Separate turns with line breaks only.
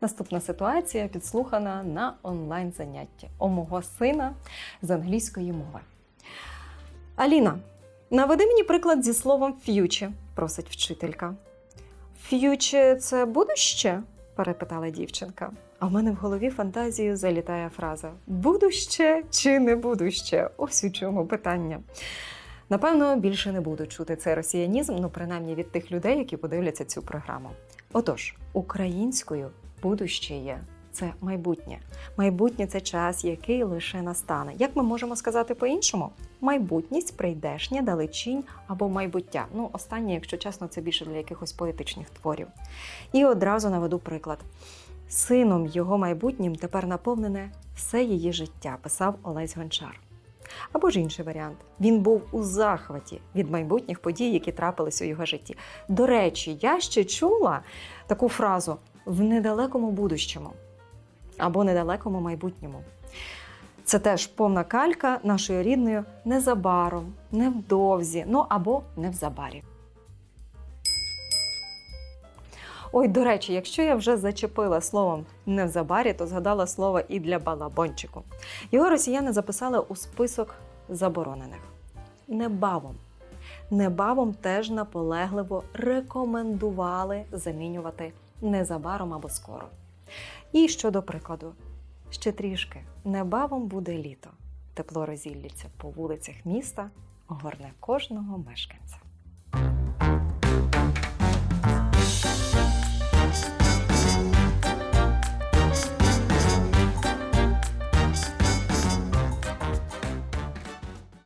Наступна ситуація підслухана на онлайн занятті у мого сина з англійської мови. Аліна, наведи мені приклад зі словом future, просить вчителька. Future – це будуще? перепитала дівчинка. А в мене в голові фантазією залітає фраза Будуще чи не будуще? Ось у чому питання. Напевно, більше не буду чути цей росіянізм, ну принаймні від тих людей, які подивляться цю програму. Отож, українською будуще є це майбутнє. Майбутнє це час, який лише настане. Як ми можемо сказати по-іншому? Майбутність, прийдешнє, далечінь або майбуття. Ну, останнє, якщо чесно, це більше для якихось поетичних творів. І одразу наведу приклад. Сином його майбутнім тепер наповнене все її життя, писав Олесь Гончар. Або ж інший варіант. Він був у захваті від майбутніх подій, які трапились у його житті. До речі, я ще чула таку фразу в недалекому будущому або недалекому майбутньому. Це теж повна калька нашої рідної незабаром, невдовзі, ну або невзабарі. Ой, до речі, якщо я вже зачепила словом невзабарі, то згадала слово і для балабончику. Його росіяни записали у список заборонених. Небавом. Небавом теж наполегливо рекомендували замінювати незабаром або скоро. І щодо прикладу, ще трішки небавом буде літо. Тепло розіллється по вулицях міста, горне кожного мешканця.